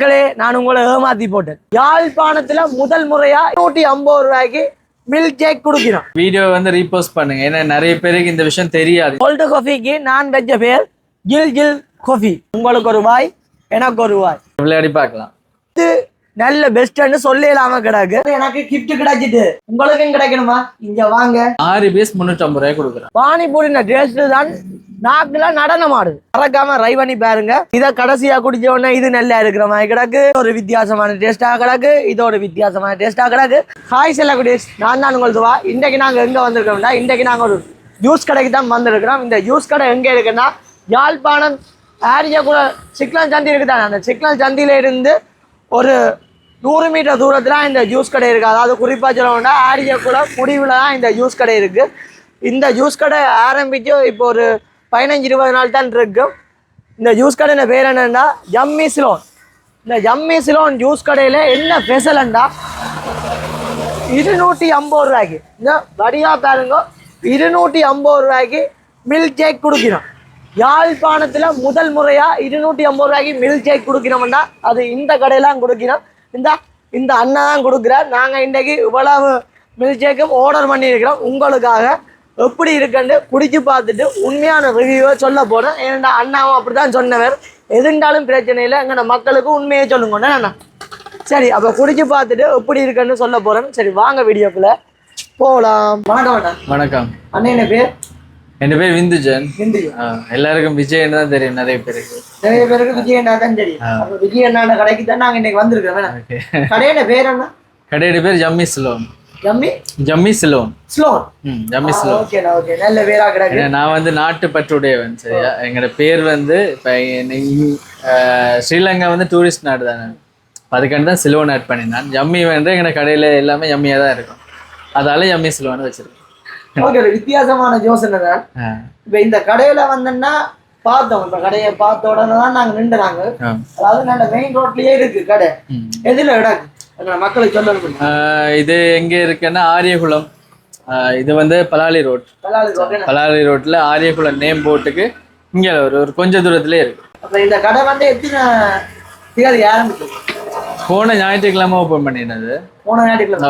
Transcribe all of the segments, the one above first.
மக்களே நான் உங்களை ஏமாத்தி போட்டேன். யாழ்ப்பாணத்துல முதல் முறையா நூற்றி ஐம்பது ரூபாய்க்கு மில்க் கேக் குடுக்கிறோம். வீடியோ வந்து ரீபோஸ்ட் பண்ணுங்க. ஏன்னா நிறைய பேருக்கு இந்த விஷயம் தெரியாது. கோல்டு காஃபிக்கு நான் வச்ச பேர் கில் கில் காஃபி உங்களுக்கு ஒரு வாய் எனக்கு ஒரு வாய். விளையாடி பார்க்கலாம். இது நல்ல பெஸ்ட்னு சொல்லலாம கிடக்கு. எனக்கு கிஃப்ட் கிடைச்சிட்டு. உங்களுக்கும் கிடைக்கணுமா? இங்க வாங்க. ஆறு பீஸ் முந்நூற்றம்பது ரூபாய் கொடுக்குறேன். பானிபூரின டேஸ்ட் தான் நாக்குல நடனம் ஆடுது. மறக்காம ரை பண்ணி பாருங்க. இத கடைசியா குடிச்ச உடனே இது நல்லா இருக்கிற மாதிரி கிடக்கு. ஒரு வித்தியாசமான டேஸ்டா கிடக்கு. இது ஒரு வித்தியாசமான டேஸ்டா கிடக்கு. ஹாய் செல்லகுடீஸ் நான் தான் உங்கள் துவா இன்றைக்கு நாங்க எங்க வந்திருக்கோம்னா இன்றைக்கு நாங்க ஒரு ஜூஸ் கடைக்கு தான் வந்திருக்கிறோம். இந்த ஜூஸ் கடை எங்க இருக்குன்னா யாழ்ப்பாணம் ஆரியா கூட சிக்னல் சந்தி இருக்குதானே அந்த சிக்னல் சந்தியில இருந்து ஒரு நூறு மீட்டர் தூரத்தில் இந்த ஜூஸ் கடை இருக்குது அதாவது குறிப்பாக சொல்லணும்னா ஆரிய கூட முடிவில் தான் இந்த ஜூஸ் கடை இருக்குது இந்த ஜூஸ் கடை ஆரம்பித்து இப்போ ஒரு பதினஞ்சு இருபது நாள் தான் இருக்கும் இந்த ஜூஸ் கடையில் பேர் என்னன்னா ஜம்மி சிலோன் இந்த ஜம்மி சிலோன் ஜூஸ் கடையில் என்ன ஸ்பெஷலண்டா இருநூற்றி ஐம்பது ரூபாய்க்கு. இந்த வடிவா பாருங்க இருநூற்றி ஐம்பது ரூபாய்க்கு மில்க் ஷேக் கொடுக்கிறோம். யாழ்ப்பாணத்தில் முதல் முறையாக இருநூற்றி ஐம்பது ரூபாய்க்கு மில்க் ஷேக் கொடுக்கிறோம்னா அது இந்த கடையிலாம் கொடுக்கிறோம். இந்த இந்த அண்ணன் தான் கொடுக்குறார். நாங்கள் இன்றைக்கு இவ்வளவு மில்க் ஷேக்கும் ஆர்டர் பண்ணியிருக்கிறோம். உங்களுக்காக எப்படி இருக்குன்னு குடிச்சு பார்த்துட்டு உண்மையான ரிவ்யூவை சொல்ல போகிறேன் ஏன்னா அண்ணாவும் அப்படி தான் சொன்னவர். எதுண்டாலும் பிரச்சனை இல்லை. எங்களோட மக்களுக்கு உண்மையை சொல்லுங்க அண்ணா சரி அப்போ குடிச்சு பார்த்துட்டு எப்படி இருக்குன்னு சொல்ல போகிறேன் சரி வாங்க வீடியோக்குள்ள. போகலாம் வணக்கம் அண்ணா. வணக்கம். அண்ணன் என்ன பேர்? என் பேர் விந்துஜன் எல்லாருக்கும் விஜய்னு தான் தெரியும் நிறைய பேருக்கு. நிறைய பேருக்கு விஜய் அண்ணா தான் தெரியும். அப்போ விஜய் அண்ணாண்ட கடைக்கு தான் நாங்கள் இன்னைக்கு வந்திருக்கோம் கடையோட பேர் என்ன கடையோட பேர் ஜம்மி சிலோன். ஜம்மி ஜம்மி சிலோன் ஸ்லோன் ஜம்மி சிலோன் ஓகேண்ணா ஓகே நல்ல பேரா கிடக்கு ஏன்னா நான் வந்து நாட்டு பற்றுடையவன் சரியா எங்களோட பேர் வந்து இப்போ ஸ்ரீலங்கா வந்து டூரிஸ்ட் நாடு தானே? அதுக்காண்டி தான் சிலோன் ஆட் பண்ணினான் ஜம்மி வந்து எங்களோட கடையில் எல்லாமே ஜம்மியாக தான் இருக்கும். அதால ஜம்மி சிலோன் வச்சிருக்கேன். ஓகே வித்தியாசமான யோசனை தான். இப்போ இந்த கடையில வந்தோம்னா பார்த்தோம். இந்த கடையை பார்த்த உடனே தான் நாங்கள் நின்றுறாங்க. அதாவது நல்ல மெயின் ரோட்லயே இருக்கு கடை. எதுல இடம்? இது எங்கே இருக்குன்னா ஆரியகுளம். இது வந்து பலாலி ரோட். பலாலி ரோட்டில் ஆரியகுளம் நேம் போட்டுக்கு இங்கே ஒரு ஒரு கொஞ்ச தூரத்துலேயே இருக்கு. இந்த கடை வந்து எத்தனை போன ஞாயிற்றுக்கிழமை ஓப்பன் பண்ணினது. போன ஞாயிற்றுக்கிழமை.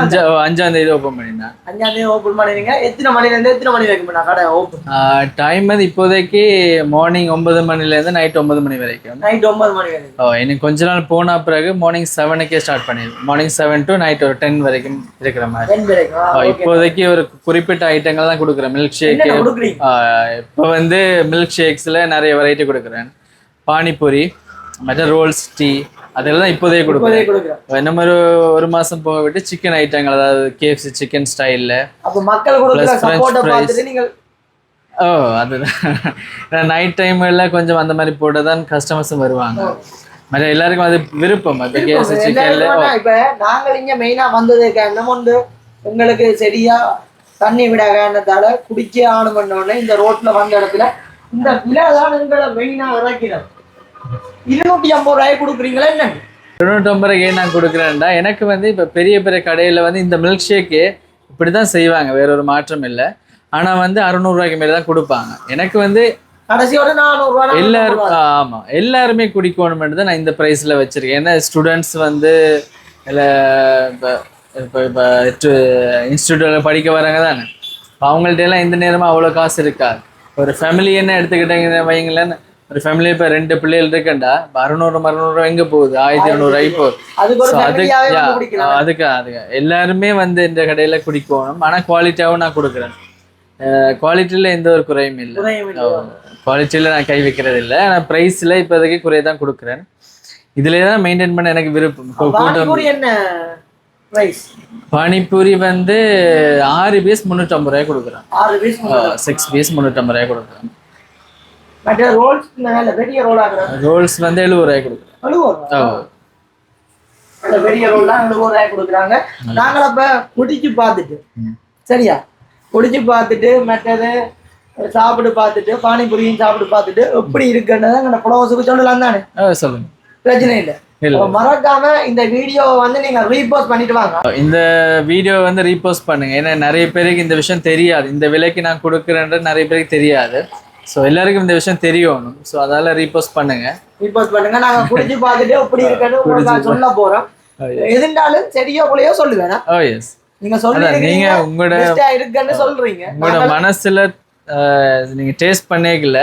அஞ்சா அஞ்சாம் தேதி ஓப்பன் பண்ணினேன் அஞ்சாம் தேதி ஓப்பன் பண்ணிருங்க. எத்தனை மணில இருந்து எத்தனை மணி வரைக்கும் நான் கடை ஓப்பன் டைம் வந்து இப்போதைக்கு மார்னிங் ஒன்பது மணிலேருந்து நைட் ஒன்பது மணி வரைக்கும். நைட் ஒன்பது மணி வரைக்கும். ஓ இன்னும் கொஞ்ச நாள் போன பிறகு மார்னிங் செவனுக்கே ஸ்டார்ட் பண்ணிடுவோம் மார்னிங் செவன் டு நைட் ஒரு டென் வரைக்கும் இருக்கிற மாதிரி. இப்போதைக்கு ஒரு குறிப்பிட்ட ஐட்டங்கள் தான் கொடுக்குறேன். மில்க் ஷேக் இப்போ வந்து மில்க் ஷேக்ஸில் நிறைய வெரைட்டி கொடுக்குறேன். பானிபூரி மற்ற ரோல்ஸ் டீ அதெல்லாம் இப்போதைக்கு கொடுக்குறேன். இப்போதே கொடுக்குறேன் இன்னும் ஒரு ஒரு மாதம் போக விட்டு சிக்கன் ஐட்டங்கள் அதாவது கேஎஃப்சி சிக்கன் ஸ்டைலில் அப்ப மக்கள் கொடுக்குற சப்போர்ட்டை. பார்த்துட்டு நீங்கள் ஓ அதுதான். நைட் டைம்ல கொஞ்சம் அந்த மாதிரி போட்டு தான் கஸ்டமர்ஸும் வருவாங்க. மற்ற எல்லாருக்கும் அது விருப்பம். இப்போ கேஎஃப்சி சிக்கன்ல இப்ப நாங்கள் இங்க மெயினா வந்தது காரணம் உண்டு. உங்களுக்கு சரியா தண்ணி விட காரணத்தால குடிச்சே ஆணும் பண்ணோடனே இந்த ரோட்ல வந்த இடத்துல இந்த விலை தான் எங்களை மெயினா இறக்கிறது. இருநூத்தி ஐம்பது ரூபாய் கொடுக்குறீங்களா என்ன? தொண்ணூற்றொம்பது ரூபாய்க்கு நான் கொடுக்குறேன்டா. எனக்கு வந்து இப்போ பெரிய பெரிய கடையில் வந்து இந்த மில்க் ஷேக்கு இப்படி தான் செய்வாங்க. வேற ஒரு மாற்றம் இல்லை. ஆனால் வந்து அறநூறுவாய்க்கு மேலே தான் கொடுப்பாங்க. எனக்கு வந்து ரூபாய் எல்லாரும் ஆமாம் எல்லாருமே குடிக்கணும்னு தான் நான் இந்த ப்ரைஸில் வச்சுருக்கேன். ஏன்னா ஸ்டூடெண்ட்ஸ் வந்து இல்லை இப்போ இப்போ இப்போ இன்ஸ்டியூட்டில் படிக்க வராங்க தானே. அவங்கள்ட்ட எல்லாம் இந்த நேரமும் அவ்வளோ காசு இருக்காது ஒரு ஃபேமிலி என்ன எடுத்துக்கிட்டாங்க வைங்களேன். ஒரு ஃபேமிலி இப்போ ரெண்டு பிள்ளைகள் இருக்கண்டா அறுநூறு மறுநூறு எங்கே போகுது? ஆயிரத்தி இரநூறுவாய் போகுது. அதுக்கு அதுக்கு எல்லாருமே வந்து இந்த கடையில் குடிக்கணும். ஆனால் குவாலிட்டியாகவும் நான் கொடுக்குறேன். குவாலிட்டியில் எந்த ஒரு குறையும் இல்லை. குவாலிட்டியில் நான் கை வைக்கிறது இல்லை. ஆனால் ப்ரைஸில் இப்போதைக்கு குறைய தான் கொடுக்குறேன். இதிலே தான் மெயின்டைன் பண்ண எனக்கு விருப்பம். கூட்டம் பானிபூரி என்ன பிரைஸ் பானிபூரி வந்து ஆறு பீஸ் முந்நூற்றம்பது ரூபாய் கொடுக்குறேன். சிக்ஸ் பீஸ் முந்நூற்றம்பது ரூபாய் கொடுக்குறேன். மற்ற ரோல்ஸ் நல்ல பெரிய ரோல் ரோல்ஸ் வந்து எழுபது ரூபாய் அந்த பெரிய ரோல் தான் எழுபது ரூபாய் கொடுக்குறாங்க. நாங்கள் அப்ப குடிச்சு பார்த்துட்டு. சரியா? குடிச்சு பார்த்துட்டு மற்றது சாப்பிட்டு பார்த்துட்டு பானிபூரியும் சாப்பிட்டு பார்த்துட்டு எப்படி இருக்குன்னு எங்களை புலவசுக்கு சொல்லலாம் தானே? சொல்லுங்க. பிரச்சனை இல்லை. மறக்காம இந்த வீடியோவை வந்து நீங்க ரீபோஸ்ட் பண்ணிட்டு வாங்க. இந்த வீடியோ வந்து ரீபோஸ்ட் பண்ணுங்க. ஏன்னா நிறைய பேருக்கு இந்த விஷயம் தெரியாது. இந்த விலைக்கு நான் கொடுக்குறேன்றது நிறைய பேருக்கு தெரியாது. ஸோ எல்லாருக்கும் இந்த விஷயம் தெரியணும் ஸோ அதால ரீபோஸ்ட் பண்ணுங்க. ரிப்போர்ட் பண்ணுங்க. நாங்க குடிச்சு பார்த்துட்டு உங்களுக்கு நான் சொல்ல போறோம். எதுண்டாலும் சரியோ போலயோ சொல்லுவேன் ஓ எஸ் நீங்க சொல்லுங்க நீங்க உங்களோட இருக்குன்னு சொல்றீங்க. உங்களோட மனசுல நீங்க டேஸ்ட் பண்ணேக்கல.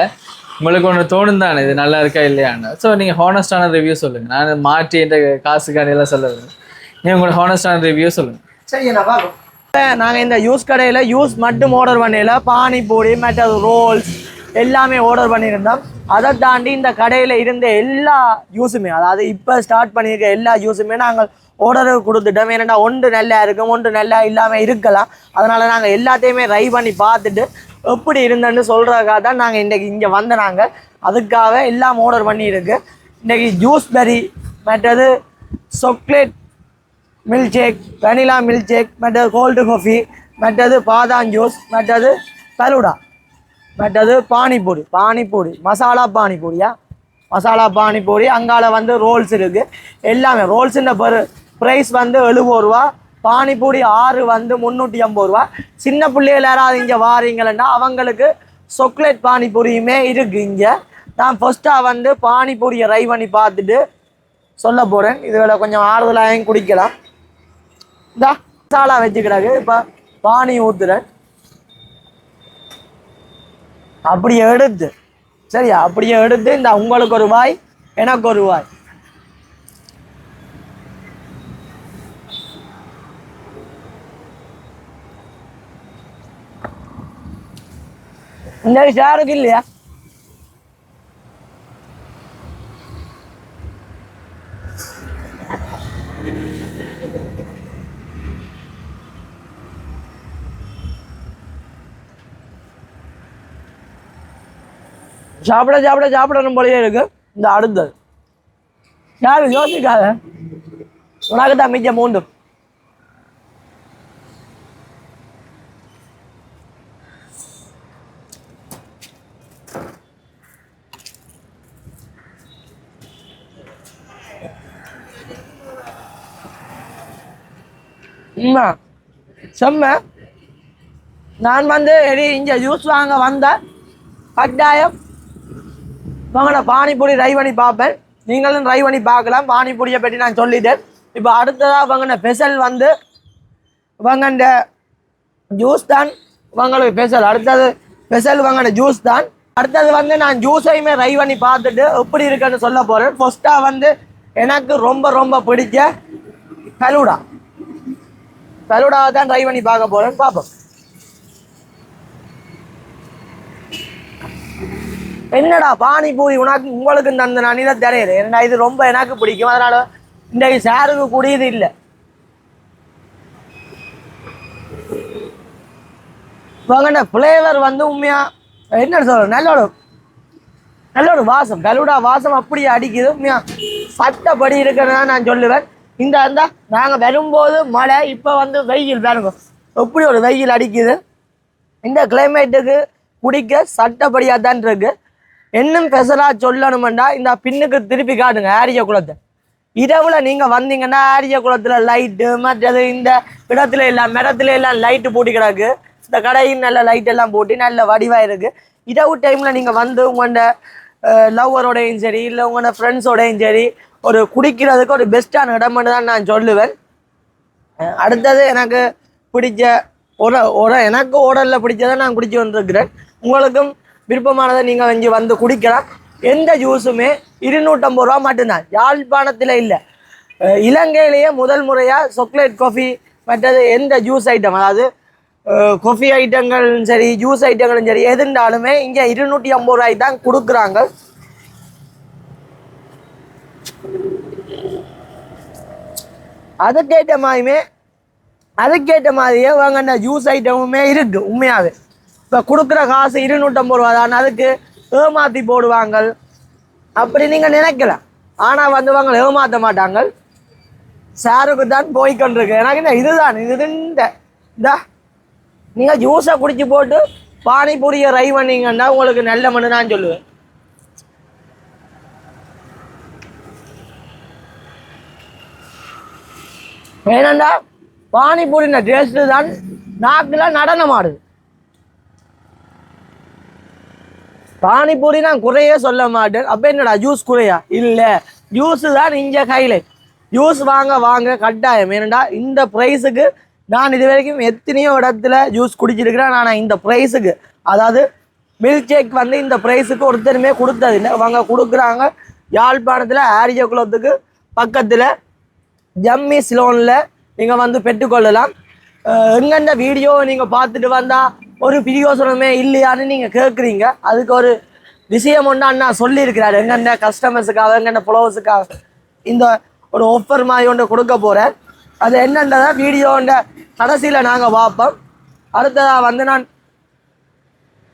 உங்களுக்கு ஒன்று தோணும் தானே இது நல்லா இருக்கா இல்லையான்னு. ஸோ நீங்க ஹானஸ்டான ரிவ்யூ சொல்லுங்க. நான் மாற்றி என்ற காசுக்காண்டி எல்லாம் சொல்லுவேன் நீங்க உங்களோட ஹானஸ்டான ரிவ்யூ சொல்லுங்க. சரி நான் நாங்கள் இந்த யூஸ் கடையில் யூஸ் மட்டும் ஆர்டர் பண்ணல பானிபூரி மற்றது ரோல்ஸ் எல்லாமே ஆர்டர் பண்ணியிருந்தோம். அதை தாண்டி இந்த கடையில் இருந்த எல்லா ஜூஸுமே அதாவது இப்போ ஸ்டார்ட் பண்ணியிருக்க எல்லா ஜூஸுமே நாங்கள் ஆர்டர் கொடுத்துட்டோம். ஏன்னா ஒன்று நல்லா இருக்கும் ஒன்று நல்லா இல்லாமல் இருக்கலாம். அதனால் நாங்கள் எல்லாத்தையுமே ட்ரை பண்ணி பார்த்துட்டு எப்படி இருந்தேன்னு சொல்கிறதுக்காக தான் நாங்கள் இன்றைக்கி இங்கே வந்த நாங்கள் அதுக்காக எல்லாம் ஆர்டர் பண்ணியிருக்கு. இன்றைக்கி ஜூஸ் பெரி மற்றது chocolate milk shake vanilla milk shake மற்றது கோல்டு காஃபி மற்றது பாதாம் ஜூஸ் மற்றது பட் அது பானிபூரி பானிபூரி மசாலா பானிபூரியா? மசாலா பானிபூரி அங்கால வந்து ரோல்ஸ் இருக்கு. எல்லாமே ரோல்ஸுன்ற பெரு ப்ரைஸ் வந்து எழுபது ரூபா பானிபூரி ஆறு வந்து முந்நூற்றி ஐம்பது ரூபா. சின்ன பிள்ளைகள் யாராவது இங்கே வாரீங்களன்னா அவங்களுக்கு சாக்லேட் பானிபூரியுமே இருக்கு இங்கே. நான் ஃபர்ஸ்ட்டாக வந்து பானிபூரியை ரை பண்ணி பார்த்துட்டு சொல்ல போகிறேன் இதில் கொஞ்சம் ஆறுதலாகவும் குடிக்கலாம். இந்தா மசாலா வச்சுக்கிறாங்க இப்போ பானி ஊத்துறேன். அப்படி எடுத்து சரியா? அப்படியே எடுத்து இந்த உங்களுக்கு ஒரு வாய் எனக்கு ஒரு வாய். இந்த ஷாருக்கு இல்லையா? சாப்பிட சாப்பிட சாப்பிடணும் போலயே இருக்கு. இந்த அடுத்தது. யாரு? யோசிக்காத. உனக்கு தான் மிச்சம் மூண்டு செம்ம. நான் வந்து எடி இங்கே ஜூஸ் வாங்க வந்தேன் கட்டாயம். வாங்கடா பானிபூரி ட்ரை பண்ணி பார்ப்பேன் நீங்களும் ட்ரை பண்ணி பார்க்கலாம். பானிபூரியை பற்றி நான் சொல்லிட்டேன். இப்போ அடுத்ததாக வாங்கின ஸ்பெஷல் வந்து வாங்கின ஜூஸ் தான். வாங்களுக்கு ஸ்பெஷல் அடுத்தது ஸ்பெஷல் வாங்கின ஜூஸ் தான். அடுத்தது வந்து நான் ஜூஸையுமே ட்ரை பண்ணி பார்த்துட்டு எப்படி இருக்குன்னு சொல்ல போகிறேன் ஃபஸ்ட்டாக வந்து எனக்கு ரொம்ப ரொம்ப பிடிச்ச கலூடா ஃபலூடாவை தான் ட்ரை பண்ணி பார்க்க போகிறேன் பார்ப்போம். என்னடா பானிபூரி உனக்கு உங்களுக்கு தந்த நான் தான் தெரியுது. என்னடா இது ரொம்ப எனக்கு பிடிக்கும். அதனால இந்த சாருக்கு கூடியது இல்லை. இவங்க ஃப்ளேவர் வந்து உண்மையா? என்ன சொல்ற நல்ல ஒரு நல்ல ஒரு வாசம் கலுடா வாசம் அப்படியே அடிக்குது உண்மையா? சட்டப்படி இருக்கிறதா நான் சொல்லுவேன். இந்த இருந்தால் நாங்கள் வரும்போது மழை இப்போ வந்து வெயில் பாருங்க. எப்படி ஒரு வெயில் அடிக்குது? இந்த கிளைமேட்டுக்கு குடிக்க சட்டப்படியாக தான் இருக்குது இன்னும் பெசரா சொல்லணுமெண்டா இந்த பின்னுக்கு திருப்பி காட்டுங்க ஆரிய குளத்தை. இரவில் நீங்கள் வந்தீங்கன்னா ஆரிய குளத்தில் லைட்டு மற்றது இந்த இடத்துல எல்லாம் மரத்துல எல்லாம் லைட்டு போட்டி கிடக்கு. இந்த கடையும் நல்ல லைட் எல்லாம் போட்டு நல்ல வடிவா இருக்கு. இரவு டைமில் நீங்கள் வந்து உங்களோட லவ்வரோடையும் சரி இல்லை உங்களோட ஃப்ரெண்ட்ஸோடையும் சரி ஒரு குடிக்கிறதுக்கு ஒரு பெஸ்ட்டான இடம்னு தான் நான் சொல்லுவேன். அடுத்தது எனக்கு பிடிச்ச உர உர எனக்கு உடலில் பிடிச்சதை நான் குடிச்சு வந்திருக்கிறேன். உங்களுக்கும் விருப்பமானதை நீங்கள் இங்கே வந்து குடிக்கலாம். எந்த ஜூஸுமே இருநூற்றம்பது ரூபா மட்டும்தான். யாழ்ப்பாணத்தில் இல்லை. இலங்கையிலேயே முதல் முறையாக சாக்லேட் காஃபி மற்றது எந்த ஜூஸ் ஐட்டம் அதாவது காஃபி ஐட்டங்களும் சரி ஜூஸ் ஐட்டங்களும் சரி எதுண்டாலுமே இங்கே இருநூற்றி ஐம்பது ரூபாய்க்கு தான் கொடுக்குறாங்க. அதுக்கேற்ற மாதிரியுமே அதுக்கேற்ற மாதிரியே வாங்கின ஜூஸ் ஐட்டமுமே இருக்குது உண்மையாகவே இப்போ கொடுக்குற காசு இருநூற்றம்பது ரூபா தான். அதுக்கு ஏமாற்றி போடுவாங்க அப்படி நீங்கள் நினைக்கலாம் ஆனால் வந்து வாங்க ஏமாற்ற மாட்டாங்க சாருக்கு தான் போய் கொண்டிருக்கு. எனக்கு என்ன இதுதான் இது இந்த இந்த நீங்கள் ஜூஸை குடிச்சு போட்டு பானிபூரியை ரை பண்ணீங்கன்னா உங்களுக்கு நல்ல மனு நான் சொல்லுவேன். ஏனண்டா பானிபூரின டேஸ்ட்டு தான் நாக்கில் நடனம் ஆடுது பானிபூரி நான் குறையே சொல்ல மாட்டேன். அப்ப என்னடா ஜூஸ் குறையா? இல்ல. ஜூஸ் தான் இங்க ஹைலைட் ஜூஸ் வாங்க வாங்க கட்டாயம். ஏனண்டா இந்த ப்ரைஸுக்கு நான் இது வரைக்கும் எத்தனையோ இடத்துல ஜூஸ் குடிச்சிருக்கிறேன். ஆனால் இந்த ப்ரைஸுக்கு அதாவது மில்க் ஷேக் வந்து இந்த ப்ரைஸுக்கு ஒருத்தருமே கொடுத்ததில்லை அவங்க கொடுக்குறாங்க. யாழ்ப்பாணத்தில் ஆரிய குளத்துக்கு பக்கத்தில் ஜம்மி ஸ்லோனில் நீங்கள் வந்து பெற்றுக்கொள்ளலாம். எங்கெந்த வீடியோ நீங்கள் பார்த்துட்டு வந்தால் ஒரு பிரியோசனமே இல்லையான்னு நீங்கள் கேட்குறீங்க அதுக்கு ஒரு விஷயம் ஒன்று அண்ணா சொல்லியிருக்கிறார். எங்கென்ன கஸ்டமர்ஸுக்காக எங்கென்ன ஃபாலோவர்ஸுக்காக இந்த ஒரு ஆஃபர் மாதிரி ஒன்று கொடுக்க போகிறேன் அது என்னன்றதை வீடியோன்ற கடைசியில் நாங்கள் பார்ப்போம். அடுத்ததாக வந்து நான்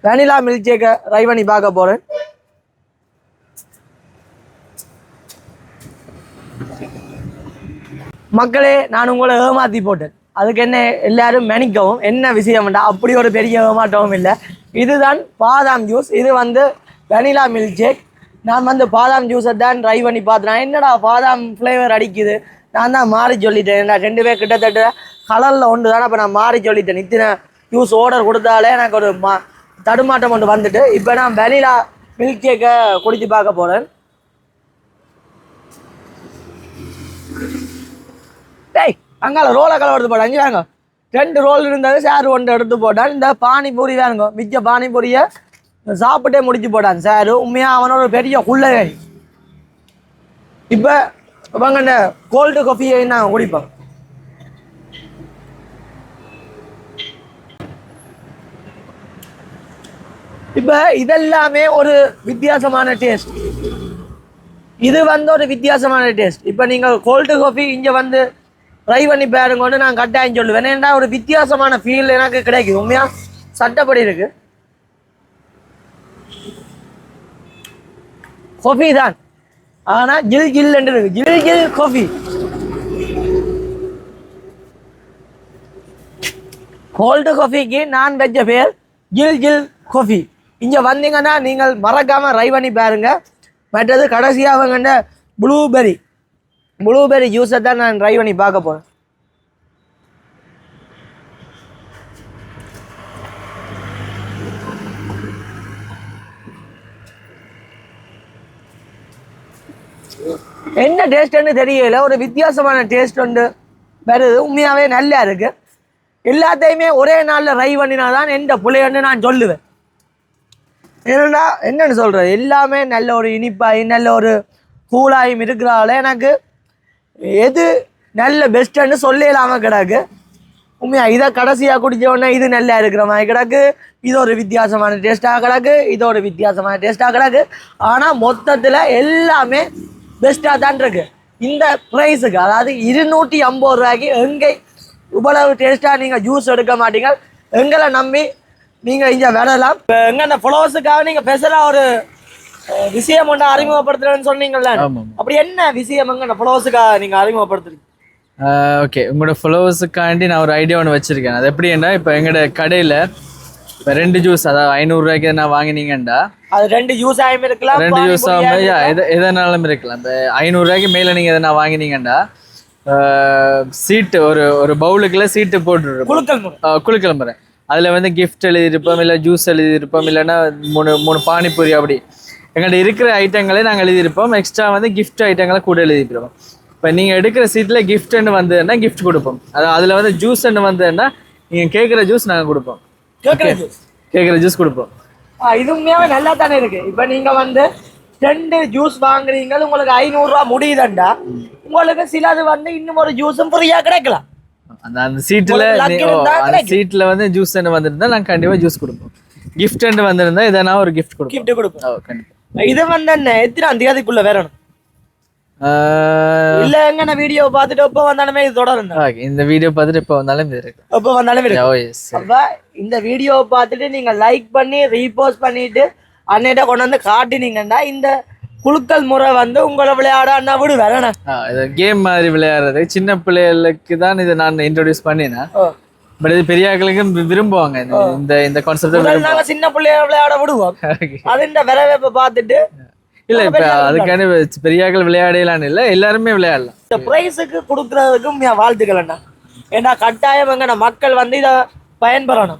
வெனிலா மில்க் ஷேக்கை ட்ரை பண்ணி பார்க்க போகிறேன் மக்களே நான் உங்களை ஏமாத்தி போட்டேன். அதுக்கு என்ன எல்லாரும் மெனிக்கவும் என்ன விஷயம்டா அப்படி ஒரு பெரிய ஏமாற்றவும் இல்லை. இதுதான் பாதாம் ஜூஸ். இது வந்து வெனிலா மில்க் ஷேக். நான் வந்து பாதாம் ஜூஸை தான் ட்ரை பண்ணி பார்த்தேன் என்னடா பாதாம் ஃப்ளேவர் அடிக்குது? நான் தான் மாறி சொல்லிட்டேன். நான் ரெண்டு பேர் கிட்டத்தட்ட கலரில் ஒன்று தானே இப்போ நான் மாறி சொல்லிட்டேன். இத்தனை ஜூஸ் ஆர்டர் கொடுத்தாலே எனக்கு ஒரு மா தடுமாட்டம் ஒன்று வந்துட்டு. இப்போ நான் வெனிலா மில்க் ஷேக்கை குடித்து பார்க்க போகிறேன் டேய் அங்கால ரோலை கலவரத்து போட்டாங்க போட ரெண்டு ரோல் இருந்தது சார் ஒன்று எடுத்து போட்டான் இந்த பானிபூரி வேணுங்க மிச்ச பானிபூரியை சாப்பிட்டே முடிச்சு போட்டான் சார். உண்மையாக அவனோட பெரிய குள்ளவேரி இப்போ வாங்க இந்த கோல்டு காஃபியை நான் குடிப்போம். இப்போ இதெல்லாமே ஒரு வித்தியாசமான டேஸ்ட் இது வந்து ஒரு வித்தியாசமான டேஸ்ட் இப்போ நீங்கள் கோல்டு காஃபி இங்கே வந்து ட்ரை பண்ணி பாருங்கன்னு நான் கட்டாயம் சொல்லுவேன். ஏன்னா ஒரு வித்தியாசமான ஃபீல் எனக்கு கிடைக்குது. உண்மையா? சட்டப்படி இருக்கு. கொஃபி தான். ஆனால் ஜில் ஜில் இருக்கு. ஜில் ஜில் காஃபி கோல்டு காஃபிக்கு நான் வச்ச பேர் ஜில் ஜில் கொஃபி இங்கே வந்தீங்கன்னா நீங்கள் மறக்காமல் ட்ரை பண்ணி பாருங்க. மற்றது கடைசியாக அவங்கண்ட ப்ளூபெரி ப்ளூபெரி ஜூஸை தான் நான் ட்ரை பண்ணி பார்க்க போகிறேன் என்ன டேஸ்ட்னு தெரியல ஒரு வித்தியாசமான டேஸ்ட் உண்டு. வருது உண்மையாகவே நல்லா இருக்கு. எல்லாத்தையுமே ஒரே நாளில் ரை பண்ணினா தான் எந்த பிள்ளைன்னு நான் சொல்லுவேன். என்னென்னா என்னென்னு சொல்கிறது எல்லாமே நல்ல ஒரு இனிப்பாகி நல்ல ஒரு கூலாயும் இருக்கிறால எனக்கு எது நல்ல பெஸ்ட்டுன்னு சொல்லலாம கிடக்கு. உண்மையா இதை கடைசியாக குடித்தோடனே இது நல்லா இருக்கிற மாதிரி கிடக்கு. இது ஒரு வித்தியாசமான டேஸ்ட்டாக கிடக்கு. இது ஒரு வித்தியாசமான டேஸ்ட்டாக கிடக்கு. ஆனால் மொத்தத்தில் எல்லாமே பெஸ்ட்டாக தான் இருக்கு. இந்த ப்ரைஸுக்கு அதாவது இருநூற்றி ஐம்பது ரூபாய்க்கு எங்கே இவ்வளவு டேஸ்ட்டாக நீங்கள் ஜூஸ் எடுக்க மாட்டீங்க? எங்களை நம்பி நீங்கள் இங்கே விடலாம். இப்போ எங்கே அந்த நீங்கள் ஸ்பெஷலாக ஒரு விஷயம் ஒன்று அறிமுகப்படுத்துறேன்னு சொன்னீங்கல்ல? அப்படி என்ன விஷயம் எங்க அந்த ஃபாலோவர்ஸுக்காக நீங்கள் அறிமுகப்படுத்துறீங்க? ஓகே உங்களோட ஃபாலோவர்ஸுக்காண்டி நான் ஒரு ஐடியா ஒன்று வச்சிருக்கேன். அது எப்படின்னா இப்போ எங்களோட கடையில் இப்போ ரெண்டு ஜூஸ் அதாவது ஐநூறுரூவாய்க்கு நான் வாங்கினீங்கண்டா அது ரெண்டு யூஸ் ஆகும் இருக்கலாம் ரெண்டு இருக்கலாம். எது எதனாலும் இருக்கலாம். இப்போ ஐநூறுரூவாய்க்கு மேலே நீங்கள் எதனா வாங்கினீங்கண்டா சீட்டு ஒரு ஒரு பவுலுக்குள்ள சீட்டு போட்டுருப்போம். குலுக்கல் முறை. குழுக்கள் முறை. அதில் வந்து கிஃப்ட் எழுதியிருப்போம் இல்லை ஜூஸ் எழுதியிருப்போம் இல்லைன்னா மூணு மூணு பானிபூரி அப்படி. எங்கள்கிட்ட இருக்கிற ஐட்டங்களே நாங்கள் எழுதியிருப்போம். எக்ஸ்ட்ரா வந்து கிஃப்ட் ஐட்டங்களை கூட எழுதியிருப்போம் இப்போ நீங்கள் எடுக்கிற சீட்டில் கிஃப்ட்னு வந்ததுன்னா கிஃப்ட் கொடுப்போம். அது அதில் வந்து ஜூஸ்ன்னு வந்ததுன்னா நீங்கள் கேட்குற ஜூஸ் நாங்கள் கொடுப்போம். கேட்குற ஜூஸ் கொடுப்போம். ஆ, இது உண்மையாவே நல்லா தானே இருக்கு. இப்போ நீங்க வந்து ரெண்டு ஜூஸ் வாங்குறீங்க உங்களுக்கு ஐநூறுரூவா முடியுதுண்டா. உங்களுக்கு சிலது வந்து இன்னும் ஒரு ஜூஸும் ஃப்ரீயா கிடைக்கலாம். அந்த அந்த சீட்டில் அந்த. சீட்டில் வந்து ஜூஸ் வந்திருந்தா நாங்கள் கண்டிப்பாக ஜூஸ் கொடுப்போம். கிஃப்ட் வந்திருந்தா எதனா ஒரு கிஃப்ட் கொடுப்போம். கிஃப்ட் கொடுப்போம். கண்டிப்பாக இது வந்து எத்தனாம் தேதிக்குள்ள வரணும் இல்ல எங்க வீடியோ பார்த்துட்டு எப்போ வந்தாலுமே இது தொடரும். இந்த வீடியோ பார்த்துட்டு இப்போ வந்தாலும் எப்போ வந்தாலும் அப்ப இந்த வீடியோவை பார்த்துட்டு நீங்க லைக் பண்ணி ரீபோஸ்ட் பண்ணிட்டு அன்னையிட்ட கொண்டு வந்து காட்டினீங்கன்னா இந்த குலுக்கல் முறை வந்து உங்களை விளையாட அண்ணா விடு இது கேம் மாதிரி விளையாடுறது. சின்ன பிள்ளைகளுக்கு தான் இதை நான் இன்ட்ரோடியூஸ் பண்ணினேன். பட் இது பெரிய ஆட்களுக்கும் வி- விரும்புவாங்க. இந்த- இந்த கான்செப்ட் நாங்க சின்ன பிள்ளைய விளையாட விடுவோம். அது இந்த வரவேற்பை பார்த்துட்டு இல்ல இப்ப அதுக்கான பெரிய ஆட்கள் விளையாடலான்னு இல்ல எல்லாருமே விளையாடலாம். இந்த பிரைஸுக்கு கொடுக்கறதுக்கும் என் வாழ்த்துக்கள் அண்ணா. ஏன்னா கட்டாயம் எங்கன மக்கள் வந்து இதை பயன்பெறணும்.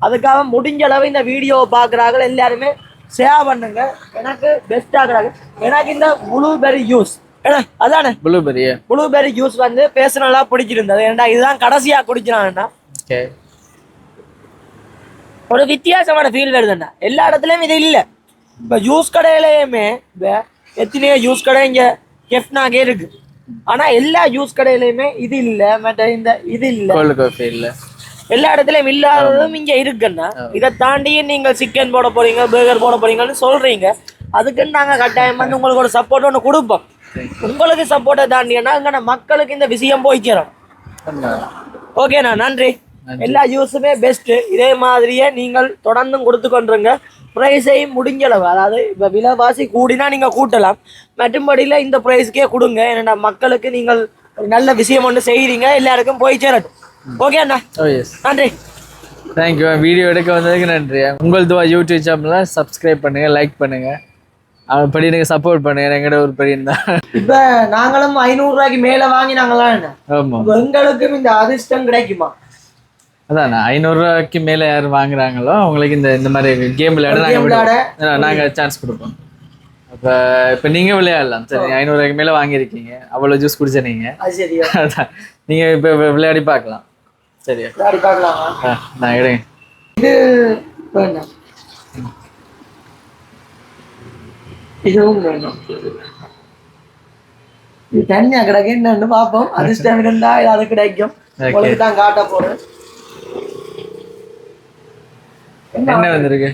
அதுக்காக முடிஞ்ச அளவு இந்த வீடியோவை பார்க்குறாங்க. எல்லாருமே ஷேர் பண்ணுங்க. எனக்கு பெஸ்டா கிடக்கு எனக்கு இந்த ப்ளூபெரி ஜூஸ் ஏன்னா அதானே? ப்ளூபெரியா ப்ளூபெரி ஜூஸ் வந்து பேசுனலா பிடிச்சிருந்தது. ஏன்டா இதுதான் கடைசியா குடிக்கிறான்டா ஓகே ஒரு வித்தியாசமான ஃபீல் வருதுண்ணா. எல்லா இடத்துலயும் இது இல்லை. இப்போ ஜூஸ் கடையிலையுமே இப்போ எத்தனையோ ஜூஸ் கடை இங்கே கெஃப்னாகே இருக்கு. ஆனா எல்லா ஜூஸ் கடையிலையுமே இது இல்லை. மற்ற இந்த இது இல்லை. கோல்டு காஃபி இல்ல. எல்லா இடத்துலயும் இல்லாததும் இங்க இருக்குன்னா இதை தாண்டியும் நீங்க சிக்கன் போட போறீங்க பர்கர் போட போறீங்கன்னு சொல்றீங்க. அதுக்குன்னு நாங்க கட்டாயம் வந்து உங்களுக்கு ஒரு சப்போர்ட் ஒன்று கொடுப்போம். உங்களுக்கு சப்போர்ட்டை தாண்டினா இங்க மக்களுக்கு இந்த விஷயம் போய் சேரும். ஓகேண்ணா நன்றி. எல்லா ஜூஸுமே பெஸ்ட் இதே மாதிரியே நீங்கள் தொடர்ந்தும் கொடுத்து கொண்டுருங்க. ப்ரைஸையும் முடிஞ்சளவு. அதாவது இப்போ விலைவாசி கூடினா நீங்கள் கூட்டலாம். மற்றும்படியில் இந்த ப்ரைஸ்க்கே கொடுங்க. ஏன்னா மக்களுக்கு நீங்கள் ஒரு நல்ல விஷயம் ஒன்று செய்கிறீங்க எல்லாருக்கும் போய் சேரட்டும். ஓகே அண்ணா? எஸ் நன்றி. தேங்க்யூ வீடியோ எடுக்க வந்ததுக்கு நன்றி. உங்கள் துவா யூடியூப் சேனலை சப்ஸ்கிரைப் பண்ணுங்க லைக் பண்ணுங்க. அப்படி எனக்கு சப்போர்ட் பண்ணுங்க. எங்கட ஒரு படி இருந்தா. இப்போ நாங்களும் ஐநூறுரூவாய்க்கு மேலே வாங்கினாங்களா என்ன? ஆமா. அப்ப எங்களுக்கும் இந்த அதிர்ஷ்டம் கிடைக்குமா? அதான் ஐநூறுரூவாய்க்கு மேலே யார் வாங்குறாங்களோ அவங்களுக்கு இந்த இந்த மாதிரி கேம் விளையாட நாங்கள் நாங்கள் சான்ஸ் கொடுப்போம். அப்போ இப்போ நீங்கள் விளையாடலாம். சரி ஐநூறுரூவாய்க்கு மேலே வாங்கியிருக்கீங்க. அவ்வளோ ஜூஸ் குடிச்ச நீங்கள் அதான். நீங்கள் இப்போ விளையாடி பார்க்கலாம். சரியா விளையாடி பார்க்கலாமா நான் எடுங்க. இது இதுவும் வேணும். இது தனியா கிடக்கு என்னன்னு பார்ப்போம். அதிர்ஷ்டம் இருந்தா அது கிடைக்கும். உங்களுக்கு தான் காட்ட போறேன். என்ன என்ன வந்திருக்கு?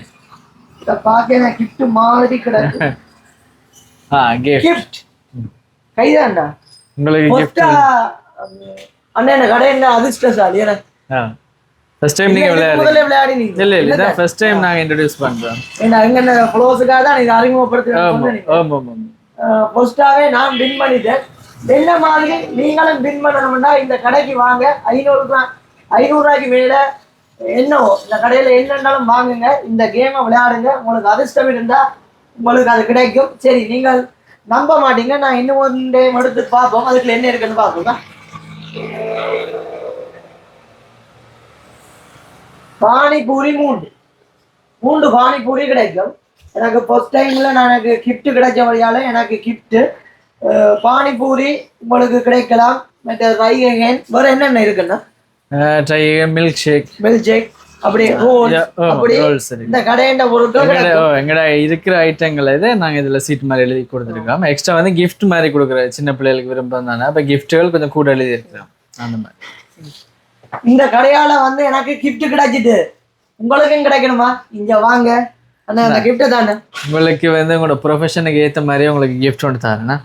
இத எனக்கு கிஃப்ட் மாதிரி கிடக்கு. ஆ கிஃப்ட் கைதான்டா உங்களுக்கு கிஃப்ட் அண்ணா என்ன கடை என்ன? அதிர்ஷ்டசாலி என்ன ஆ. ஃபர்ஸ்ட் டைம் முதல்ல விளையாடினீங்க இல்லை இல்லை இதான் ஃபர்ஸ்ட் டைம் நாங்கள் இன்ட்ரடியூஸ் பண்ணுறோம் என்ன அங்க ஃப்ளோஸுக்காக தான் இது அறிமுகப்படுத்துறேன் ஆமாம் ஆமாம் ஆமாம் ஃபர்ஸ்டாவே நான் வின் பண்ணிட்டேன். என்ன மாதிரி நீங்களும் வின் பண்ணணும்னா இந்த கடைக்கு வாங்க. ஐநூறு ரூபாய் ஐநூறு ரூபாய்க்கு மேல என்னவோ இந்த கடையில் என்னென்னாலும் வாங்குங்க. இந்த கேமை விளையாடுங்க. உங்களுக்கு அதிர்ஷ்டம் இருந்தால் உங்களுக்கு அது கிடைக்கும். சரி நீங்கள் நம்ப மாட்டீங்க. நான் இன்னும் ஒன் டே எடுத்து பார்ப்போம். அதுக்குள்ள என்ன இருக்குன்னு பார்ப்போம்? பானிபூரி மூண்டு. மூண்டு பானிபூரி கிடைக்கும். எனக்கு ஃபர்ஸ்ட் டைமில் நான் எனக்கு கிஃப்ட் கிடைச்ச வழியால எனக்கு கிஃப்ட்டு பானிபூரி உங்களுக்கு கிடைக்கலாம். மற்ற ரைகன். வேறு என்னென்ன இருக்குன்னா? Dry milk shake milk shake அப்படி ரோல் அப்படி இந்த கடையண்ட பொருட்கள் எங்கட இருக்கிற ஐட்டங்கள் இதை நாங்க இதுல சீட் மாதிரி எழுதி கொடுத்துருக்கோம். எக்ஸ்ட்ரா வந்து gift மாதிரி கொடுக்குற சின்ன பிள்ளைகளுக்கு விரும்பம் தானே? அப்ப கிஃப்ட்டுகள் கொஞ்சம் கூட எழுதி இருக்கிறோம் அந்த மாதிரி. இந்த கடையால வந்து எனக்கு கிஃப்ட் கிடைச்சிட்டு. உங்களுக்கும் கிடைக்கணுமா? இங்க வாங்க. அந்த கிஃப்ட் தானே? உங்களுக்கு வந்து உங்களோட ப்ரொஃபஷனுக்கு ஏத்த மாதிரி உங்களுக்கு gift ஒன்று தரேன்னா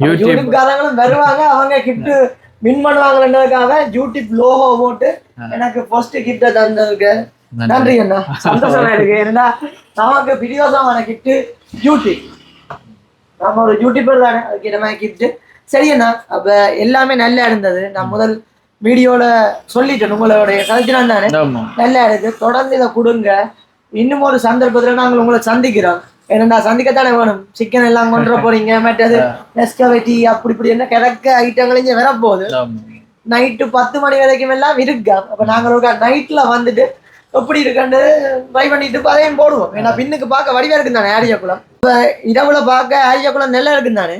யூடியூப் யூடியூப்காரங்களும் வருவாங்க அவங்க கிஃப்ட் வின் பண்ணுவாங்கன்றதுக்காக யூடியூப் லோகோ போட்டு எனக்கு ஃபர்ஸ்ட் கிஃப்ட் தந்ததுக்கு. நன்றி. அண்ணா. சந்தோஷமா இருக்கு. ஏன்னா நமக்கு பிரியோசமான கிஃப்ட் யூடியூப் நம்ம ஒரு யூடியூபர் தானே அதுக்கு மாதிரி கிஃப்ட் சரி அண்ணா அப்ப எல்லாமே நல்லா இருந்தது. நான் முதல் வீடியோல சொல்லிட்டேன் உங்களுடைய கலைச்சினம் தானே. நல்லா இருக்கு. தொடர்ந்து இதை கொடுங்க. இன்னும் ஒரு சந்தர்ப்பத்துல நாங்கள் உங்களை சந்திக்கிறோம். ஏன்னா சந்திக்கத்தானே வேணும்? சிக்கன் எல்லாம் கொண்டு போறீங்க மற்றது நெஸ்கவெட்டி அப்படி இப்படி என்ன கிடக்க ஐட்டங்கள் இங்க வரப்போகுது. நைட்டு பத்து மணி வரைக்கும் எல்லாம் இருக்கா? அப்ப நாங்க ஒரு நைட்ல வந்துட்டு எப்படி இருக்குன்னு ட்ரை பண்ணிட்டு இப்ப அதையும் போடுவோம். ஏன்னா பின்னுக்கு பார்க்க வடிவா இருக்கு தானே ஆரியக்குளம் இப்ப இரவுல பார்க்க ஆரியக்குளம் நல்லா இருக்கு தானே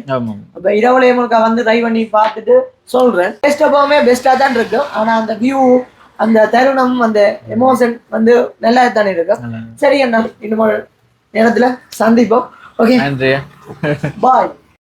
அப்ப இரவுல உங்களுக்கு வந்து ட்ரை பண்ணி பார்த்துட்டு சொல்றேன். டேஸ்ட் எப்பவுமே பெஸ்டா தான் இருக்கும். ஆனா அந்த வியூ அந்த தருணம் அந்த எமோஷன் வந்து நல்லா தானே இருக்கும். சரி அண்ணா. இன்னும் நேரத்துல சந்திப்போம். ஓகே நன்றி. பாய்